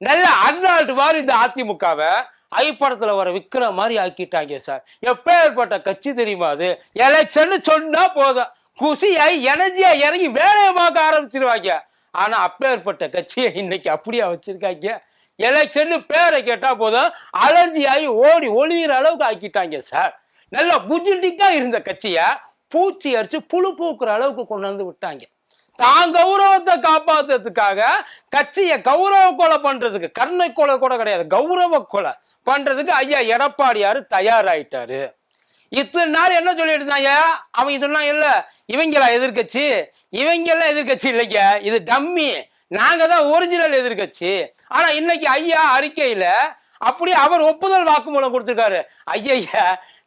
நல்ல அர்னால்டு மாதிரி இந்த அதிமுகவை ஐப்படத்துல வர விக்கிற மாதிரி ஆக்கிட்டாங்க சார். எப்பேற்பட்ட கட்சி தெரியுமா அது? எலெக்ஷன் சொன்னா போதும். குசியாய் எனர்ஜியா இறங்கி வேலையை பார்க்க ஆரம்பிச்சிருவாங்க. ஆனா அப்பேற்பட்ட கட்சியை இன்னைக்கு அப்படியா வச்சிருக்காங்க? எலெக்ஷன் பேரை கேட்டா போதும். அலர்ஜி ஆகி ஓடி ஒளியிற அளவுக்கு ஆக்கிட்டாங்க சார். நல்லா புஜிட்டிக்கா இருந்த கட்சியை பூச்சி அரிச்சு புழு பூக்குற அளவுக்கு கொண்டு வந்து விட்டாங்க. தான் கௌரவத்தை காப்பாத்துறதுக்காக கட்சியை கௌரவ கொலை பண்றதுக்கு கருணை கொலை கூட கிடையாது கௌரவ கொலை பண்றதுக்கு ஐயா எடப்பாடியார் தயாராயிட்டாரு. இத்தனை நாள் என்ன சொல்லிட்டு இருந்தாங்க அவன் இதெல்லாம் இல்ல. இவங்களா எதிர்க்கட்சி? இவங்கெல்லாம் எதிர்கட்சி இல்லைங்க. இது டம்மி. நாங்க தான் ஒரிஜினல் எதிர்க்கட்சி. ஆனா இன்னைக்கு ஐயா அறிக்கையில அப்படி அவர் ஒப்புதல் வாக்குமூலம் கொடுத்திருக்காரு. ஐயா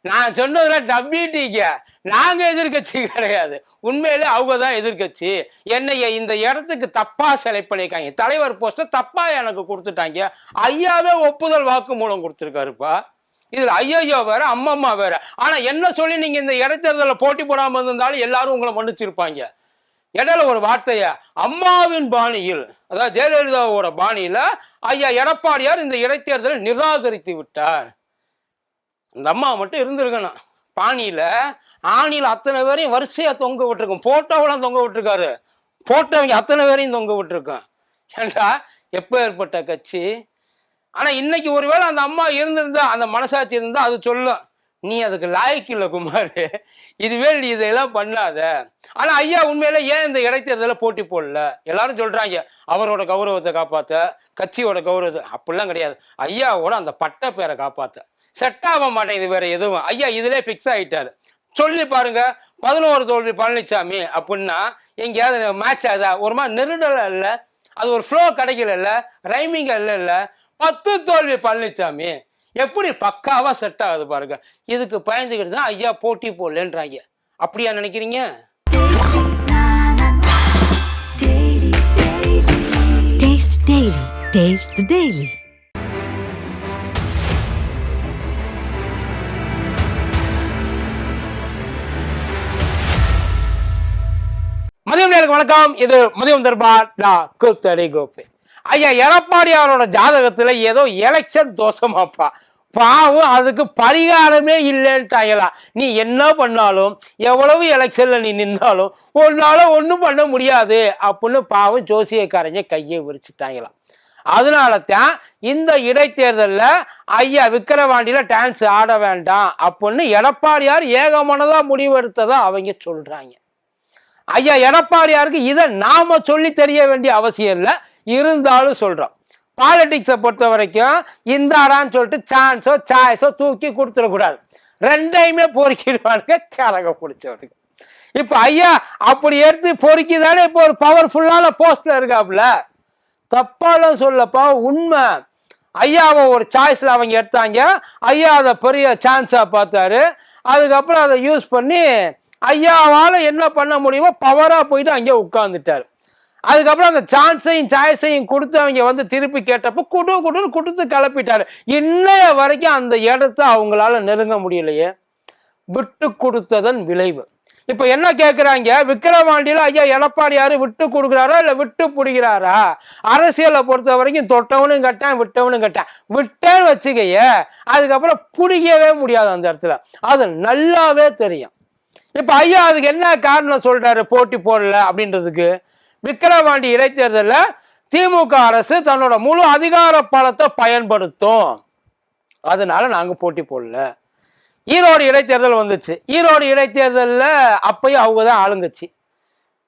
நான் சொன்னதுல டபிள்யூடிக்கு நாங்க எதிர்க்கட்சி கிடையாது. உண்மையிலே அவங்க தான் எதிர்க்கட்சி. என்னைய இந்த இடத்துக்கு தப்பா செலக்ட் பண்ணியிருக்காங்க. தலைவர் போஸ்ட தப்பா எனக்கு கொடுத்துட்டாங்க. ஐயாவே ஒப்புதல் வாக்குமூலம் கொடுத்துருக்காருப்பா. இதுல ஐயோ வேற அம்மம்மா வேற. ஆனா என்ன சொல்லி நீங்க இந்த இடைத்தேர்தலில் போட்டி போடாம இருந்தாலும் எல்லாரும் உங்களை மன்னிச்சிருப்பாங்க. இடையில ஒரு வார்த்தைய? அம்மாவின் பாணியில் அதாவது ஜெயலலிதாவோட பாணியில ஐயா எடப்பாடியார் இந்த இடைத்தேர்தலை நிராகரித்து விட்டார். இந்த அம்மா மட்டும் இருந்திருக்கணும். பாணியில் ஆணியில் அத்தனை பேரையும் வரிசையாக தொங்க விட்டுருக்கும். போட்டோவெல்லாம் தொங்க விட்டுருக்காரு. போட்டவங்க அத்தனை பேரையும் தொங்க விட்டுருக்கோம். ஏண்டா? எப்போ ஏற்பட்ட கட்சி? ஆனால் இன்னைக்கு ஒருவேளை அந்த அம்மா இருந்திருந்தா அந்த மனசாட்சி இருந்தால் அது சொல்லும். நீ அதுக்கு லாய்க்கு இல்லை குமார். இதுவே நீ இதெல்லாம் பண்ணாத. ஆனால் ஐயா உண்மையில ஏன் இந்த இடைத்தேர்தலில் போட்டி போடல? எல்லாரும் சொல்றாங்க அவரோட கௌரவத்தை காப்பாற்ற கட்சியோட கௌரவத்தை. அப்படிலாம் கிடையாது. ஐயாவோட அந்த பட்ட பேரை காப்பாற்ற செட் ஆக மாட்டேங்குது வேற எதுவும். ஐயா இதுல ஃபிக்ஸ் ஆயிட்டாரு. சொல்லி பாருங்க பதினோரு தோல்வி பழனிசாமி அப்படின்னா எங்கேயாவது மேட்ச் ஆகுதா? ஒரு மாதிரி நெருடல இல்லை அது ஒரு ஃப்ளோ கிடைக்கல இல்லை ரைமிங் இல்லை இல்லை பத்து தோல்வி பழனிசாமி எப்படி பக்காவா செட் ஆகுது பாருங்க. இதுக்கு பயந்துக்கிட்டு தான் ஐயா போட்டி போடலன்றாங்க. அப்படியா நினைக்கிறீங்க? Taste Daily. வணக்கம். இது மதியம் தர்பார் நான் கூத்தடி கோபி. ஐயா எடப்பாடியாரோட ஜாதகத்துல ஏதோ எலெக்ஷன் தோஷமாப்பா. பாவம் அதுக்கு பரிகாரமே இல்லைன்ட்டாங்களா. நீ என்ன பண்ணாலும் எவ்வளவு எலெக்ஷன்ல நீ நின்னாலும் உன்னால ஒன்றும் பண்ண முடியாது அப்படின்னு பாவம் ஜோசியக்காரங்க கையை விரிச்சுட்டாங்களாம் அதனால தான் இந்த இடைத்தேர்தலில் ஐயா விக்கிரவாண்டியில் டான்ஸ் ஆட வேண்டாம் அப்படின்னு எடப்பாடியார் ஏகமானதாக முடிவெடுத்ததாக அவங்க சொல்கிறாங்க ஐயா எடப்பாடியாருக்கு இதை நாம சொல்லி தெரிய வேண்டிய அவசியம் இல்லை. இருந்தாலும் சொல்றோம். பாலிடிக்ஸை பொறுத்த வரைக்கும் இந்தாடான்னு சொல்லிட்டு சான்ஸோ சாய்ஸோ தூக்கி கொடுத்துடக்கூடாது. ரெண்டையுமே பொறுக்கிடுவானுங்க கரக பிடிச்சவனுக்கு இப்போ ஐயா அப்படி எடுத்து பொறுக்கி தானே இப்போ ஒரு பவர்ஃபுல்லான போஸ்டில் இருக்காப்புல. தப்பாலாம் சொல்லப்பா உண்மை. ஐயாவை ஒரு சாய்ஸில் அவங்க எடுத்தாங்க. ஐயா அதை பெரிய சான்ஸாக பார்த்தாரு. அதுக்கப்புறம் அதை யூஸ் பண்ணி ஐயாவால் என்ன பண்ண முடியுமோ பவராக போயிட்டு அங்கே உட்காந்துட்டார் அதுக்கப்புறம் அந்த சான்ஸையும் சாய்ஸையும் கொடுத்து அவங்க வந்து திருப்பி கேட்டப்போ குடு குடுன்னு கொடுத்து கிளப்பிட்டாரு. இன்னைய வரைக்கும் அந்த இடத்த அவங்களால நெருங்க முடியலையே. விட்டு கொடுத்ததன் விளைவு. இப்ப என்ன கேட்குறாங்க விக்கிரவாண்டியில ஐயா எடப்பாடியாரு விட்டு கொடுக்குறாரா இல்ல விட்டு பிடிக்கிறாரா? அரசியலை பொறுத்த வரைக்கும் தொட்டவனும் கட்டான் விட்டவனும் கட்டான். விட்டேன்னு வச்சுக்கையே அதுக்கப்புறம் பிடிக்கவே முடியாது அந்த இடத்துல. அது நல்லாவே தெரியும். இப்போ ஐயா அதுக்கு என்ன காரணம் சொல்றாரு? போட்டி போடல அப்படின்றதுக்கு விக்கிரவாண்டி இடைத்தேர்தலில் திமுக அரசு தன்னோட முழு அதிகார பலத்தை பயன்படுத்தும். அதனால நாங்கள் போட்டி போடல. ஈரோடு இடைத்தேர்தல் வந்துச்சு. ஈரோடு இடைத்தேர்தலில் அப்பயும் அவங்க தான் ஆளுங்கட்சி.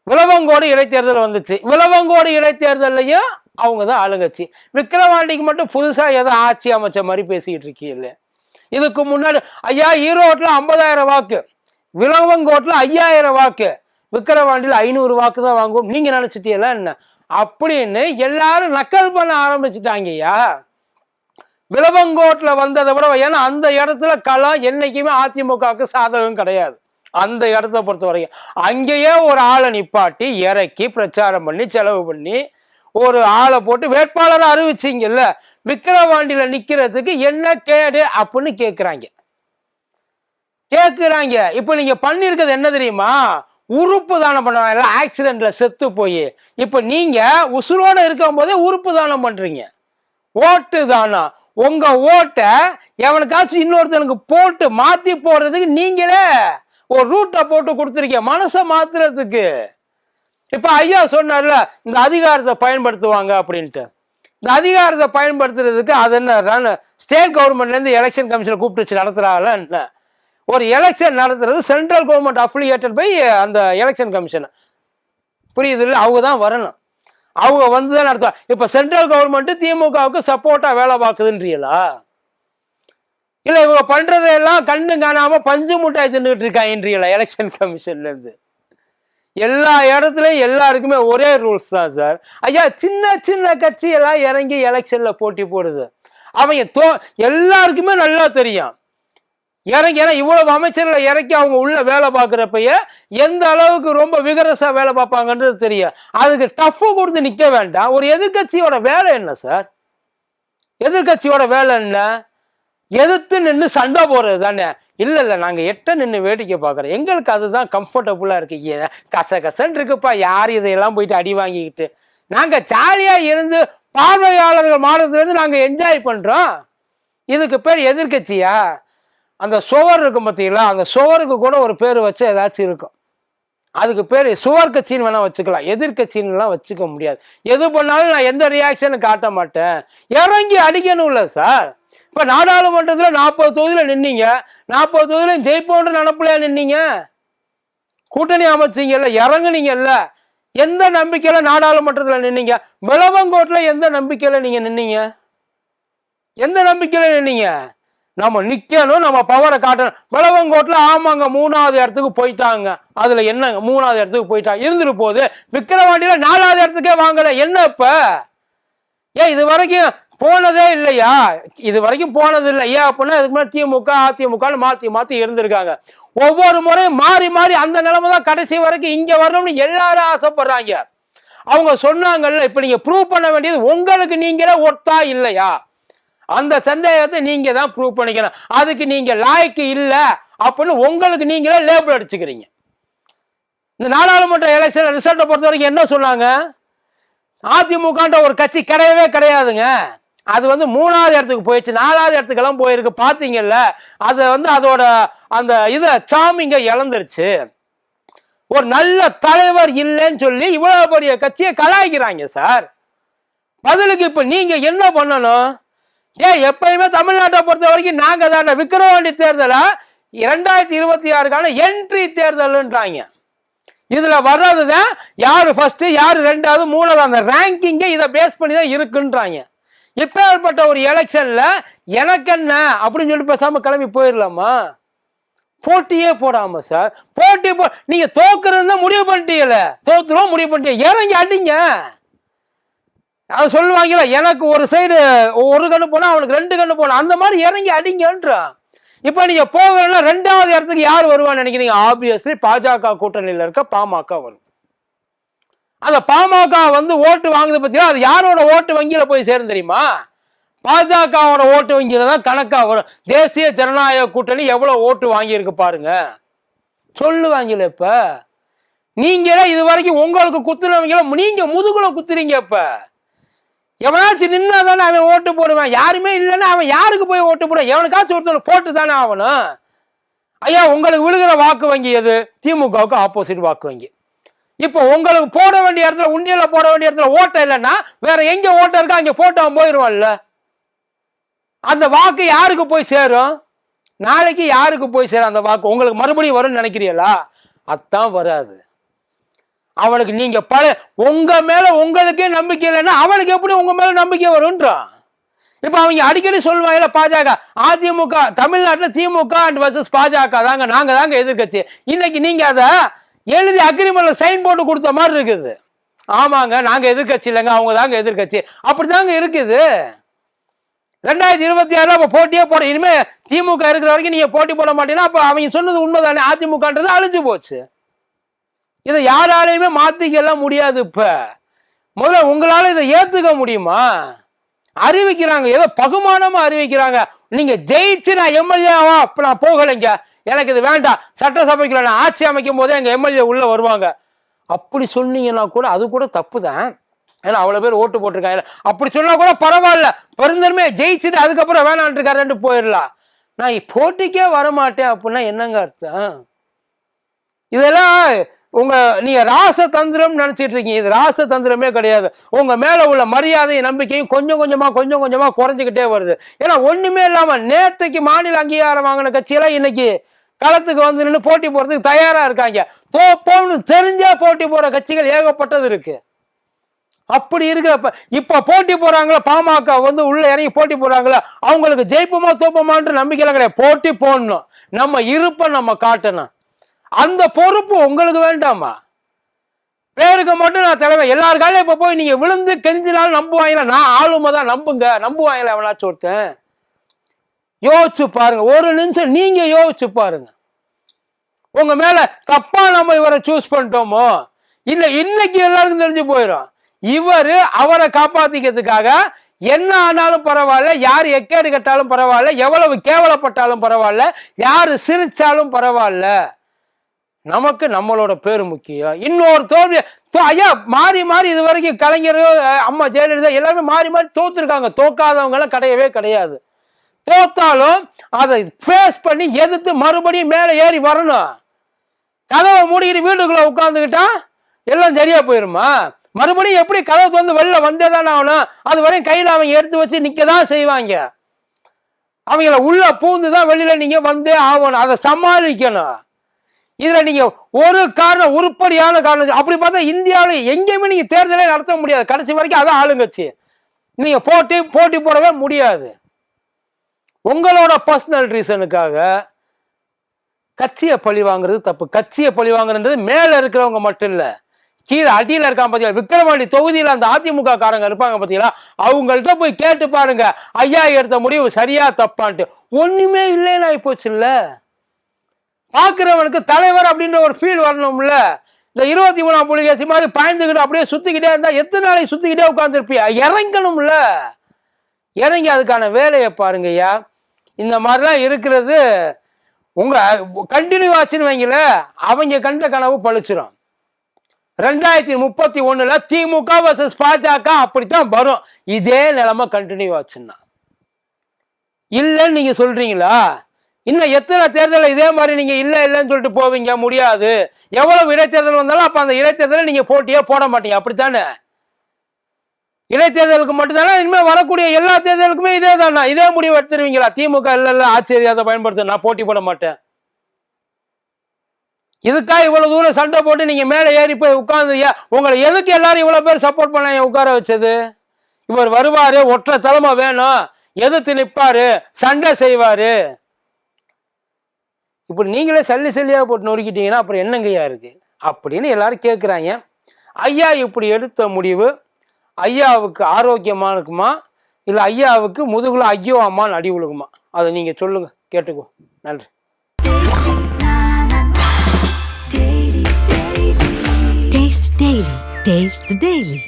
விளவங்கோடு இடைத்தேர்தல் வந்துச்சு. விளவங்கோடு இடைத்தேர்தல்லையும் அவங்க தான் ஆளுங்கட்சி. விக்கிரவாண்டிக்கு மட்டும் புதுசாக ஏதோ ஆட்சி அமைச்ச மாதிரி பேசிக்கிட்டு இருக்கீங்களே. இதுக்கு முன்னாடி ஐயா ஈரோட்டில் ஐம்பதாயிரம் வாக்கு. விலவங்கோட்டில் ஐயாயிரம் வாக்கு. விக்கிரவாண்டியில் ஐநூறு வாக்கு தான் வாங்குவோம். நீங்கள் நினச்சிட்டீங்களா என்ன? அப்படின்னு எல்லாரும் நக்கல் பண்ண ஆரம்பிச்சிட்டாங்கய்யா. விலவங்கோட்டில் வந்ததை விட ஏன்னா அந்த இடத்துல களம் என்னைக்குமே அதிமுகவுக்கு சாதகம் கிடையாது. அந்த இடத்த பொறுத்த வரைக்கும். அங்கேயே ஒரு ஆளை நிப்பாட்டி இறக்கி பிரச்சாரம் பண்ணி செலவு பண்ணி ஒரு ஆளை போட்டு வேட்பாளரை அறிவிச்சிங்கல்ல. விக்கிரவாண்டியில் நிற்கிறதுக்கு என்ன கேடு அப்படின்னு கேட்குறாங்க கேட்குறாங்க இப்போ நீங்கள் பண்ணியிருக்கிறது என்ன தெரியுமா? உறுப்பு தானம் பண்ணுவாங்க ஆக்சிடென்ட்ல செத்து போய் இப்போ நீங்க உசுரோட இருக்கும் போதே உறுப்பு தானம் பண்றீங்க. ஓட்டு தானம். உங்க ஓட்டை எவனுக்காச்சும் இன்னொருத்தனுக்கு போட்டு மாத்தி போடுறதுக்கு நீங்களே ஒரு ரூட்டை போட்டு கொடுத்துருக்கீங்க. மனசை மாத்துறதுக்கு. இப்ப ஐயா சொன்னார்ல இந்த அதிகாரத்தை பயன்படுத்துவாங்க அப்படின்ட்டு. இந்த அதிகாரத்தை பயன்படுத்துறதுக்கு அது என்ன ஸ்டேட் கவர்மெண்ட்ல இருந்து எலெக்ஷன் கமிஷனை கூப்பிட்டு வச்சு நடத்துறாங்களா என்ன ஒரு எலெக்ஷன் நடத்துறது சென்ட்ரல் கவர்மெண்ட் அஃபிலியேட்டட் பை அந்த எலெக்ஷன் கமிஷன் புரியுது இல்லை அவங்க தான் வரணும். அவங்க வந்து தான் நடத்துவாங்க இப்போ சென்ட்ரல் கவர்மெண்ட்டு திமுகவுக்கு சப்போர்ட்டாக வேலை பார்க்குதுன்றீங்களா? இல்லை இவங்க பண்ணுறதெல்லாம் கண்ணு காணாமல் பஞ்சு முட்டாய் தின்னுக்கிட்டு இருக்காங்கன்றீங்களா எலெக்ஷன் கமிஷன்லேருந்து எல்லா இடத்துலையும் எல்லாருக்குமே ஒரே ரூல்ஸ் தான் சார் ஐயா சின்ன சின்ன கட்சியெல்லாம் இறங்கி எலெக்ஷனில் போட்டி போடுது. அவங்க தோ எல்லாருக்குமே நல்லா தெரியும். இறங்கி ஏன்னா இவ்வளவு அமைச்சர்களை இறக்கி அவங்க உள்ள வேலை பார்க்குறப்பயே எந்த அளவுக்கு ரொம்ப விகரசா வேலை பார்ப்பாங்கன்றது தெரியும் அதுக்கு டஃப்பு கொடுத்து நிக்க வேண்டாம். ஒரு எதிர்க்கட்சியோட வேலை என்ன சார் எதிர்க்கட்சியோட வேலை என்ன? எதிர்த்து நின்று சண்டை போடுறது தானே? இல்லை இல்லை நாங்கள் எட்ட நின்று வேடிக்கை பார்க்குறோம். எங்களுக்கு அதுதான் கம்ஃபர்டபுளாக இருக்கு. கச கசன்னு இருக்குப்பா. யார் இதையெல்லாம் போயிட்டு அடி வாங்கிக்கிட்டு? நாங்கள் ஜாலியாக இருந்து பார்வையாளர்கள் மாநிலத்திலேருந்து நாங்கள் என்ஜாய் பண்ணுறோம் இதுக்கு பேர் எதிர்க்கட்சியா? அந்த சுவர் இருக்கும் பார்த்தீங்களா அந்த சுவருக்கு கூட ஒரு பேர் வச்சு ஏதாச்சும் இருக்கும். அதுக்கு பேர் சுவர் கட்சின்னு வேணால் வச்சுக்கலாம். எதிர்கட்சின்னுலாம் வச்சுக்க முடியாது. எது பண்ணாலும் நான் எந்த ரியாக்ஷனும் காட்ட மாட்டேன். இறங்கி அடிக்கணும் இல்லை சார். இப்போ நாடாளுமன்றத்தில் நாற்பது தொகுதியில் நின்னீங்க. நாற்பது தொகுதியில ஜெயிப்போன்ற நினப்புலையா நின்னீங்க? கூட்டணி அமைச்சிங்கல்ல இறங்குனீங்கல்ல. எந்த நம்பிக்கையில நாடாளுமன்றத்தில் நின்னீங்க? விளவங்கோட்டில் எந்த நம்பிக்கையில் நீங்கள் நின்னீங்க? எந்த நம்பிக்கையில் நின்னீங்க? நம்ம நிக்கணும் நம்ம பவரை காட்டணும். விளவங்கோட்டில் ஆமாங்க மூணாவது இடத்துக்கு போயிட்டாங்க. அதுல என்னங்க மூணாவது இடத்துக்கு போயிட்டாங்க. இருந்துட்டு போது விக்கிரவாண்டியில நாலாவது இடத்துக்கே வாங்கல. என்ன இப்ப? ஏன் இது வரைக்கும் போனதே இல்லையா? இது வரைக்கும் போனது இல்லை. ஏன் அப்படின்னா இதுக்கு முன்னாடி திமுக அதிமுகன்னு மாத்தி மாத்தி இருந்திருக்காங்க. ஒவ்வொரு முறையும் மாறி மாறி அந்த நிலைமை தான் கடைசி வரைக்கும் இங்க வரணும்னு எல்லாரும் ஆசைப்படுறாங்க. அவங்க சொன்னாங்கல்ல இப்ப நீங்க ப்ரூவ் பண்ண வேண்டியது உங்களுக்கு நீங்களே ஒர்த்தா இல்லையா? அந்த சந்தேகத்தை நீங்க தான் ப்ரூவ் பண்ணிக்கணும். அதுக்கு நீங்க லாய்க்கு இல்லை அப்படின்னு உங்களுக்கு நீங்களே லேபிள் அடிச்சுக்கிறீங்க. இந்த நாடாளுமன்ற எலெக்ஷன் ரிசல்ட்டை பொறுத்த வரைக்கும் என்ன சொன்னாங்க? அதிமுகன்ற ஒரு கட்சி கிடையவே கிடையாதுங்க. அது வந்து மூணாவது இடத்துக்கு போயிடுச்சு. நாலாவது இடத்துக்கெல்லாம் போயிருக்கு. பார்த்தீங்கல்ல அது வந்து அதோட அந்த இதை சாமிங்க இழந்துருச்சு. ஒரு நல்ல தலைவர் இல்லைன்னு சொல்லி இவ்வளவு பெரிய கட்சியை கலாய்க்கிறாங்க சார். பதிலுக்கு இப்ப நீங்க என்ன பண்ணணும்? ஏன் எப்பயுமே தமிழ்நாட்டை பொறுத்த வரைக்கும் நாங்க தாண்ட விக்கிரவாண்டி தேர்தலை இரண்டாயிரத்தி இருபத்தி ஆறுக்கான என்ட்ரி தேர்தல்ன்றாங்க. இதுல வர்றதுதான் யாரு ஃபர்ஸ்ட் யாரு ரெண்டாவது மூணாவது அந்த ரேங்கிங்கே இதை பேஸ் பண்ணி தான் இருக்குன்றாங்க இப்பேற்பட்ட ஒரு எலெக்ஷன்ல எனக்கு என்ன அப்படின்னு சொல்லி பேசாம கிளம்பி போயிடலாமா? போட்டியே போடாம சார் போட்டி போ நீங்க தோக்குறதுன்னு தான் முடிவு பண்ணிட்டீங்கல்ல தோத்துரும் முடிவு பண்ணிட்டீங்க. இறங்கி அடிங்க. அது சொல்லுவாங்கல்ல எனக்கு ஒரு சைடு ஒரு கண்ணு போனா அவனுக்கு ரெண்டு கண்ணு போனா அந்த மாதிரி இறங்கி அடிங்கன்றான் இப்ப நீங்க போகலன்னா ரெண்டாவது இடத்துக்கு யார் வருவான்னு நினைக்கிறீங்க? ஆப்வியஸ்லி பாஜக கூட்டணியில் இருக்க பாமக வரும். அந்த பாமக வந்து ஓட்டு வாங்குது பத்தியா அது யாரோட ஓட்டு வங்கியில போய் சேரும் தெரியுமா? பாஜகவோட ஓட்டு வங்கியில தான் கணக்கா வரும். தேசிய ஜனநாயக கூட்டணி எவ்வளவு ஓட்டு வாங்கியிருக்கு பாருங்க. சொல்லுவாங்கல்ல இப்ப. நீங்களே இது வரைக்கும் உங்களுக்கு குத்துனவங்கள நீங்க முதுகுல குத்துறீங்க இப்போ. எவனாச்சும் நின்னா தானே அவன் ஓட்டு போடுவான்? யாருமே இல்லைன்னா அவன் யாருக்கு போய் ஓட்டு போடுவான் எவனுக்காச்சும் ஒருத்தர் போட்டு தானே ஆகணும். ஐயா உங்களுக்கு விழுகிற வாக்கு வங்கி எது? திமுகவுக்கு ஆப்போசிட் வாக்கு வங்கி. இப்போ உங்களுக்கு போட வேண்டிய இடத்துல உண்டியல போட வேண்டிய இடத்துல ஓட்டம் இல்லைன்னா வேற எங்க ஓட்டம் இருக்கோ அங்கே போட்டு அவன் போயிடுவான்ல அந்த வாக்கு யாருக்கு போய் சேரும்? நாளைக்கு யாருக்கு போய் சேரும் அந்த வாக்கு? உங்களுக்கு மறுபடியும் வரும்னு நினைக்கிறீங்களா அதான் வராது. அவனுக்கு நீங்க பல உங்க மேல உங்களுக்கே நம்பிக்கை இல்லைன்னா அவனுக்கு எப்படி உங்க மேல நம்பிக்கை வரும்ன்றான் இப்ப அவங்க அடிக்கடி சொல்லுவாங்கல்ல பாஜக அதிமுக தமிழ்நாட்டில் திமுக அண்ட் வர்சஸ் பாஜக தாங்க நாங்க தாங்க எதிர்க்கட்சி. இன்னைக்கு நீங்க அதை எழுதி அக்ரிமெண்ட்ல சைன் போட்டு கொடுத்த மாதிரி இருக்குது. ஆமாங்க நாங்க எதிர்க்கட்சி இல்லைங்க அவங்க தாங்க எதிர்க்கட்சி. அப்படிதாங்க இருக்குது. ரெண்டாயிரத்தி இருபத்தி ஆறுல அப்ப போட்டியே போட இனிமே திமுக இருக்கிற வரைக்கும் நீங்க போட்டி போட மாட்டீங்கன்னா அப்ப அவங்க சொன்னது உண்மைதானே அதிமுகன்றது அழிஞ்சு போச்சு. இதை யாராலையுமே மாத்திக்கலாம் முடியாது இப்ப. முதல்ல உங்களால இதை ஏத்துக்க முடியுமா? அறிவிக்கிறாங்க. ஏதோ பகுமானமா அறிவிக்கிறாங்க. நீங்க ஜெயிச்சு நான் எம்எல்ஏவா அப்ப நான் போகலைங்க. எனக்கு இது வேண்டாம். சட்டசபைக்குள்ள நான் ஆட்சி அமைக்கும் போதே எங்க எம்எல்ஏ உள்ள வருவாங்க. அப்படி சொன்னீங்கன்னா கூட அது கூட தப்பு தான் ஏன்னா அவ்வளவு பேர் ஓட்டு போட்டிருக்காங்க. அப்படி சொன்னா கூட பரவாயில்ல. பெருந்தன்மையை ஜெயிச்சுட்டு அதுக்கப்புறம் வேணான்ட்டு இருக்காருன்ட்டு போயிடலாம் நான் போட்டிக்கே வரமாட்டேன் அப்படின்னா என்னங்க அர்த்தம்? இதெல்லாம் உங்க நீங்க ராசதந்திரம் நினைச்சிட்டு இருக்கீங்க இது ராசதந்திரமே கிடையாது. உங்க மேல உள்ள மரியாதையும் நம்பிக்கையும் கொஞ்சம் கொஞ்சமா கொஞ்சம் கொஞ்சமா குறைஞ்சிக்கிட்டே வருது. ஏன்னா ஒண்ணுமே இல்லாம நேற்றுக்கு மாநில அங்கீகாரம் வாங்கின கட்சியெல்லாம் இன்னைக்கு களத்துக்கு வந்து நின்று போட்டி போறதுக்கு தயாரா இருக்காங்க. தோப்போம்னு தெரிஞ்சா போட்டி போற கட்சிகள் ஏகப்பட்டது இருக்கு. அப்படி இருக்கிறப்ப இப்ப போட்டி போறாங்களா பாமக வந்து உள்ள இறங்கி போட்டி போறாங்களா அவங்களுக்கு ஜெயிப்போமா தோப்போமான்ற நம்பிக்கையில கிடையாது. போட்டி போடணும். நம்ம இருப்பை நம்ம காட்டணும். அந்த பொறுப்பு உங்களுக்கு வேண்டாமா? பேருக்கு மட்டும் நான் தலைவர் எல்லாருக்காலும் இப்போ போய் நீங்கள் விழுந்து கெஞ்சினாலும் நம்புவாங்களா? நான் ஆளுமை தான் நம்புங்க. நம்புவாங்களா எவனாச்சும் ஒருத்தன்? யோசிச்சு பாருங்க. ஒரு நிமிஷம் நீங்க யோசிச்சு பாருங்க. உங்க மேல தப்பா நம்ம இவரை சூஸ் பண்ணிட்டோமோ? இல்ல இன்னைக்கு எல்லாருக்கும் தெரிஞ்சு போயிடும் இவரு அவரை காப்பாத்திக்கிறதுக்காக என்ன ஆனாலும் பரவாயில்ல யார் எக்கேடு கட்டாலும் பரவாயில்ல எவ்வளவு கேவலப்பட்டாலும் பரவாயில்ல யாரு சிரிச்சாலும் பரவாயில்ல. நமக்கு நம்மளோட பேர் முக்கியம். இன்னொரு தோல்வி தோ- ஐயா மாறி மாறி இது வரைக்கும் கலைஞர் அம்மா ஜெயலலிதா எல்லாருமே மாறி மாறி தோத்துருக்காங்க. தோக்காதவங்க கிடையவே கிடையாது. தோத்தாலும் அதை ஃபேஸ் பண்ணி எதிர்த்து மறுபடியும் மேலே ஏறி வரணும். கதவை மூடிக்கிட்டு வீட்டுக்குள்ள உட்காந்துக்கிட்டா எல்லாம் சரியா போயிருமா? மறுபடியும் எப்படி கதவு வந்து வெளில வந்தே தானே ஆகணும்? அது வரையும் கையில் அவங்க எடுத்து வச்சு நிற்க தான் செய்வாங்க. அவங்கள உள்ள பூந்து தான் வெளியில நீங்க வந்தே ஆகணும். அதை சமாளிக்கணும். இதுல நீங்க ஒரு காரணம் உருப்படியான காரணம் அப்படி பார்த்தா இந்தியாவில் எங்கேயுமே நீங்க தேர்தலே நடத்த முடியாது. கடைசி வரைக்கும் அதான் ஆளுங்கட்சி. நீங்க போட்டி போட்டி போடவே முடியாது. உங்களோட பர்சனல் ரீசனுக்காக கட்சியை பழி வாங்குறது தப்பு. கட்சியை பழி வாங்குறது மேல இருக்கிறவங்க மட்டும் இல்ல. கீழே அடியில இருக்கான் பாத்தீங்களா விக்ரவாண்டி தொகுதியில அந்த அதிமுக காரங்க இருப்பாங்க பாத்தீங்களா அவங்கள்ட்ட போய் கேட்டு பாருங்க. ஐயா எடுத்த முடிவு சரியா தப்பான்ட்டு. ஒண்ணுமே இல்லைன்னு ஆயிப்போச்சு இல்லை. பார்க்குறவனுக்கு தலைவர் அப்படின்ற ஒரு ஃபீல் வரணும்ல. இந்த இருபத்தி மூணாம் புலிகேசி மாதிரி பாய்ந்துக்கிட்டு அப்படியே சுத்திக்கிட்டே இருந்தா எத்தனை நாளைக்கு சுத்திக்கிட்டே உட்காந்துருப்பியா இறங்கணும்ல. இறங்கி அதுக்கான வேலையை பாருங்கய்யா இந்த மாதிரிலாம் இருக்கிறது உங்க கண்டினியூ ஆச்சுன்னு வைங்கள அவங்க கண்ட கனவு பழிச்சிடும் ரெண்டாயிரத்தி முப்பத்தி ஒண்ணுல திமுக வர்சஸ் பாஜக அப்படித்தான் வரும். இதே நிலைமை கண்டினியூ ஆச்சுன்னா. இல்லைன்னு நீங்க சொல்றீங்களா? இன்னும் எத்தனை தேர்தல் இதே மாதிரி நீங்கள் இல்லை இல்லைன்னு சொல்லிட்டு போவீங்க? முடியாது. எவ்வளவு இடைத்தேர்தல் வந்தாலும் அப்போ அந்த இடைத்தேர்தலில் நீங்கள் போட்டியே போட மாட்டீங்க. அப்படித்தானே? இடைத்தேர்தலுக்கு மட்டும்தானே இனிமேல் வரக்கூடிய எல்லா தேர்தலுக்குமே இதே தானா? இதே முடிவு எடுத்துருவீங்களா? திமுக இல்லை இல்லை ஆட்சி அதிகாரத்தை பயன்படுத்த நான் போட்டி போட மாட்டேன். இதுக்கா இவ்வளவு தூரம் சண்டை போட்டு நீங்க மேலே ஏறி போய் உட்கார்ந்து உங்களை எதுக்கு எல்லாரும் இவ்வளவு பேர் சப்போர்ட் பண்ண உட்கார வச்சது? இவர் வருவாரு ஒற்றை தலைமை வேணும். எதிர்த்து நிற்பாரு சண்டை செய்வாரு. இப்படி நீங்களே சல்லி சல்லியாக போட்டு நொறுக்கிட்டீங்கன்னா அப்புறம் என்னங்கய்யா இருக்கு? அப்படின்னு எல்லாரும் கேட்குறாங்க ஐயா இப்படி எடுத்த முடிவு ஐயாவுக்கு ஆரோக்கியமாக இருக்குமா? இல்லை ஐயாவுக்கு முதுகில் ஐயோ அம்மான்னு அடி விழுகுமா அதை நீங்கள் சொல்லுங்க கேட்டுக்கோ. நன்றி. Taste the Daily. Taste the Daily.